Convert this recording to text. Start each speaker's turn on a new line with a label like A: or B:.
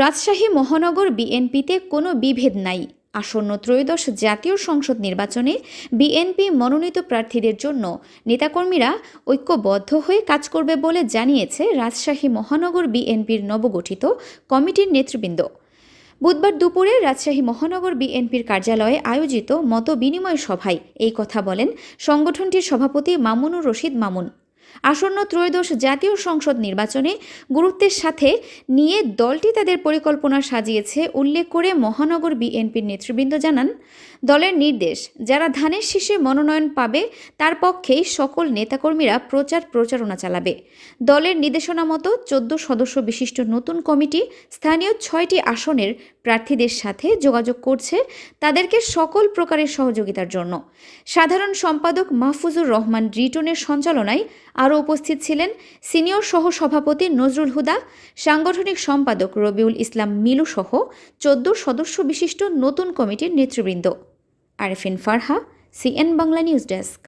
A: রাজশাহী মহানগর বিএনপিতে কোনো বিভেদ নাই। আসন্ন ত্রয়োদশ জাতীয় সংসদ নির্বাচনে বিএনপি মনোনীত প্রার্থীদের জন্য নেতাকর্মীরা ঐক্যবদ্ধ হয়ে কাজ করবে বলে জানিয়েছে রাজশাহী মহানগর বিএনপির নবগঠিত কমিটির নেতৃবৃন্দ। বুধবার দুপুরে রাজশাহী মহানগর বিএনপির কার্যালয়ে আয়োজিত মত বিনিময় সভায় এই কথা বলেন সংগঠনটির সভাপতি মামুনুর রশিদ মামুন। আসন্ন ত্রয়োদশ জাতীয় সংসদ নির্বাচনে গুরুত্বের সাথে নিয়ে দলটি তাদের পরিকল্পনা সাজিয়েছে উল্লেখ করে মহানগর বিএনপির নেতৃবৃন্দ জানান, দলের নির্দেশ, যারা ধানের শীর্ষে মনোনয়ন পাবে, তার পক্ষেই সকল নেতাকর্মীরা প্রচার প্রচারণা চালাবে। দলের নির্দেশনা মতো চোদ্দ সদস্য বিশিষ্ট নতুন কমিটি স্থানীয় ছয়টি আসনের প্রার্থীদের সাথে যোগাযোগ করছে তাদেরকে সকল প্রকারের সহযোগিতার জন্য। সাধারণ সম্পাদক মাহফুজুর রহমান রিটনের সঞ্চালনায় আরও উপস্থিত ছিলেন সিনিয়র সহ সভাপতি নজরুল হুদা, সাংগঠনিক সম্পাদক রবিউল ইসলাম মিলু সহ চোদ্দ সদস্য বিশিষ্ট নতুন কমিটির নেতৃবৃন্দ। Arefin Farha, CN Bangla news desk.